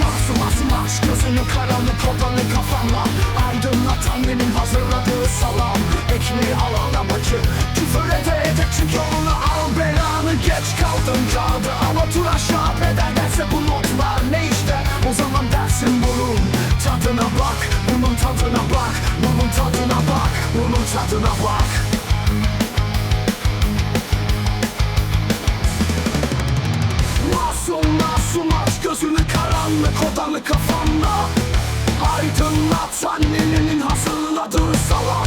Masum masum aç gözünü karanlık odanı kafanla bak Bunun tadına bak Bunun tadına bak. Masum masum aç gözünü karanlık odanı kafanla Aydınlat annenin hazırladığı salam.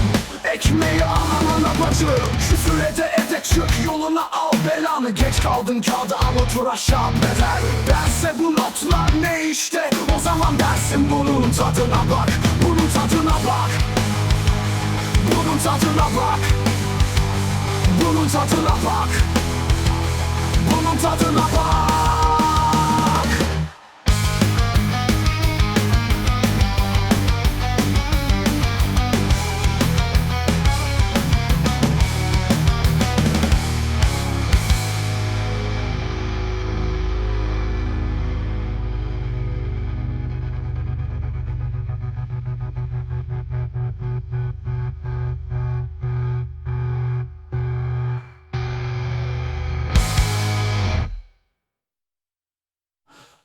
Ekmeği anana bacı Küfür ede ede çık yoluna al belanı. Geç kaldın kağıdı al otur aşağı bedel. Derse bu notlar ne işte zaman dersin bunun tadına bak Bunun tadına bak. Bunun tadına bak. Bunun tadına bak. Bunun tadına bak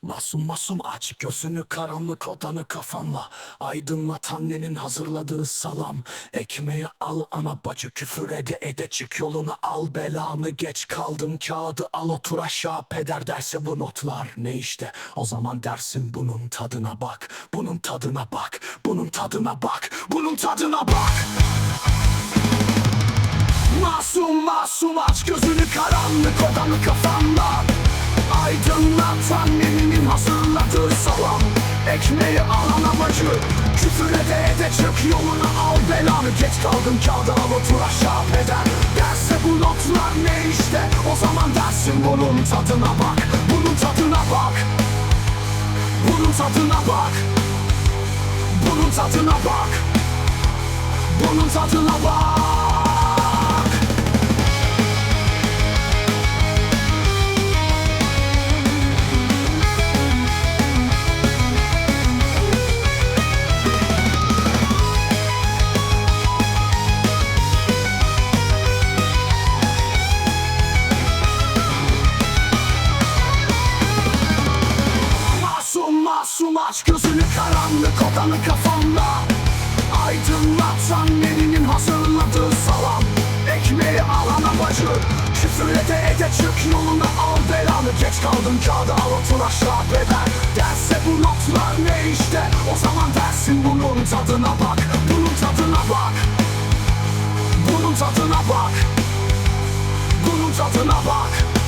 Masum masum aç gözünü karanlık odanı kafanla. Aydınlat annenin hazırladığı salam. Ekmeği al ana bacı küfür ede ede çık yolunu al belanı Geç kaldın kağıdı al otur aşağı. Peder derse bu notlar ne işte? O zaman dersin bunun tadına bak. Bunun tadına bak. Bunun tadına bak. Bunun tadına bak. Masum masum aç gözünü karanlık odanı kafanla Aydınlat annenin hazırladığı salam. Ekmeği alan amacı Küfür ede ede çık yoluna al belanı. Geç kaldın kağıda al otur aşağı peder. Derse bu notlar ne işte? O zaman dersin bunun tadına bak. Bunun tadına bak. Bunun tadına bak. Bunun tadına bak. Bunun tadına bak aç gözünü karanlık odanı kafanla Aydınlat annenin hazırladığı salam. Ekmeği alana bacı Küfür ede ede çık yoluna al belanı Geç kaldın kağıda al otur aşağı beden Derse bu notlar ne işte? O zaman dersin Bunun tadına bak. Bunun tadına bak. Bunun tadına bak. Bunun tadına bak